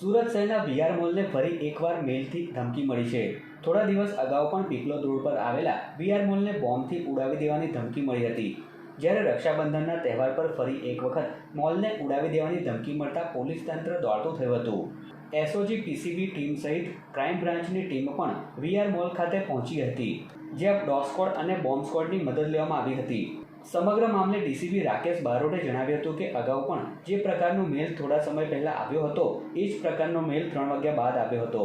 સુરત શહેરના વીઆર મોલને ફરી એકવાર મેલથી ધમકી મળી છે. થોડા દિવસ અગાઉ પણ પીપલોદ રોડ પર આવેલા વીઆર મોલને બોમ્બથી ઉડાવી દેવાની ધમકી મળી હતી. જ્યારે રક્ષાબંધનના તહેવાર પર ફરી એક વખત મોલને ઉડાવી દેવાની ધમકી મળતા પોલીસ તંત્ર દોડતું થયું હતું. એસઓજી, પીસીબી ટીમ સહિત ક્રાઇમ બ્રાન્ચની ટીમ પણ વીઆર મોલ ખાતે પહોંચી હતી, જ્યાં ડોગ સ્ક્વોડ અને બોમ્બ સ્કોડની મદદ લેવામાં આવી હતી. સમગ્ર મામલે ડીસીપી રાકેશ બારોટે જણાવ્યું હતું કે અગાઉ પણ જે પ્રકારનો મેલ થોડા સમય પહેલા આવ્યો હતો, એ જ પ્રકારનો મેલ ત્રણ વાગ્યા બાદ આવ્યો હતો,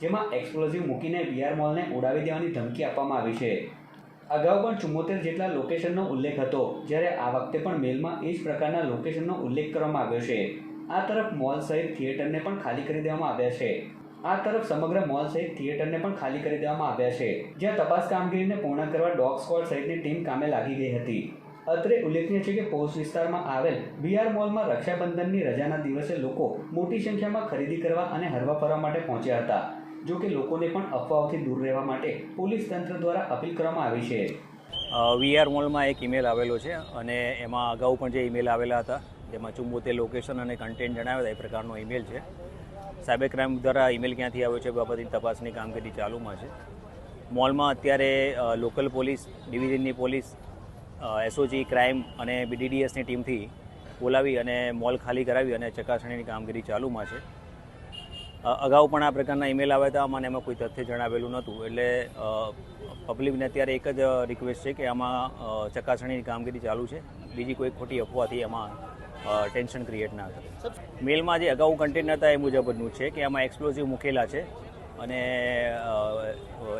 જેમાં એક્સપ્લોઝિવ મૂકીને વીઆર મોલને ઉડાવી દેવાની ધમકી આપવામાં આવી છે. અગાઉ પણ ચુમ્મોતેર જેટલા લોકેશનનો ઉલ્લેખ હતો, જ્યારે આ વખતે પણ મેલમાં એ જ પ્રકારના લોકેશનનો ઉલ્લેખ કરવામાં આવ્યો છે. આ તરફ મોલ સહિત થિયેટરને પણ ખાલી કરી દેવામાં આવ્યા છે. આ તરફ સમગ્ર મોલ સહિત થિયેટરને પણ ખાલી કરી દેવામાં આવ્યા છે, જ્યાં તપાસ કામગીરીને પૂર્ણ કરવા ડોગ સ્ક્વોડ સહિતની ટીમ કામે લાગી ગઈ હતી. અત્રે ઉલ્લેખનીય છે કે પોસ્ટ વિસ્તારમાં આવેલ વીઆર મોલમાં રક્ષાબંધનની રજાના દિવસે લોકો મોટી સંખ્યામાં ખરીદી કરવા અને હરવા ફરવા માટે પહોંચ્યા હતા, જો કે લોકોને પણ અફવાઓથી દૂર રહેવા માટે પોલીસ તંત્ર દ્વારા અપીલ કરવામાં આવી છે. વીઆર મોલમાં એક ઈમેલ આવેલો છે અને એમાં અગાઉ પણ જે ઈમેલ આવેલા હતા, જેમાં ચુંબોતેર લોકેશન અને કન્ટેન્ટ જણાવ્યા હતા, એ પ્રકારનો ઈમેલ છે. સાયબર ક્રાઇમ દ્વારા ઈમેલ ક્યાંથી આવ્યો છે બાબતની તપાસની કામગીરી ચાલુમાં છે. મોલમાં અત્યારે લોકલ પોલીસ, ડિવિઝનની પોલીસ એસઓજી ક્રાઇમ અને બીડીડીએસની ટીમથી બોલાવી અને મોલ ખાલી કરાવી અને ચકાસણીની કામગીરી ચાલુમાં છે. અગાઉ પણ આ પ્રકારના ઈમેલ આવ્યા હતા મને એમાં કોઈ તથ્ય જણાવેલું નહોતું. એટલે પબ્લિકને અત્યારે એક જ રિક્વેસ્ટ છે કે આમાં ચકાસણીની કામગીરી ચાલુ છે. બીજી કોઈ ખોટી અફવાથી એમાં ટેન્શન ક્રિએટ ના કરે. મેલમાં જે અગાઉ કન્ટેન્ટ હતા એ મુજબનું છે કે આમાં એક્સપ્લોઝિવ મૂકેલા છે અને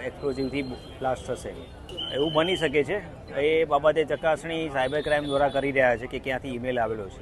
એક્સપ્લોઝિવથી બ્લાસ્ટ થશે. એવું બની શકે છે. એ બાબતે ચકાસણી સાયબર ક્રાઇમ દ્વારા કરી રહ્યા છે કે ક્યાંથી ઈમેલ આવેલો છે.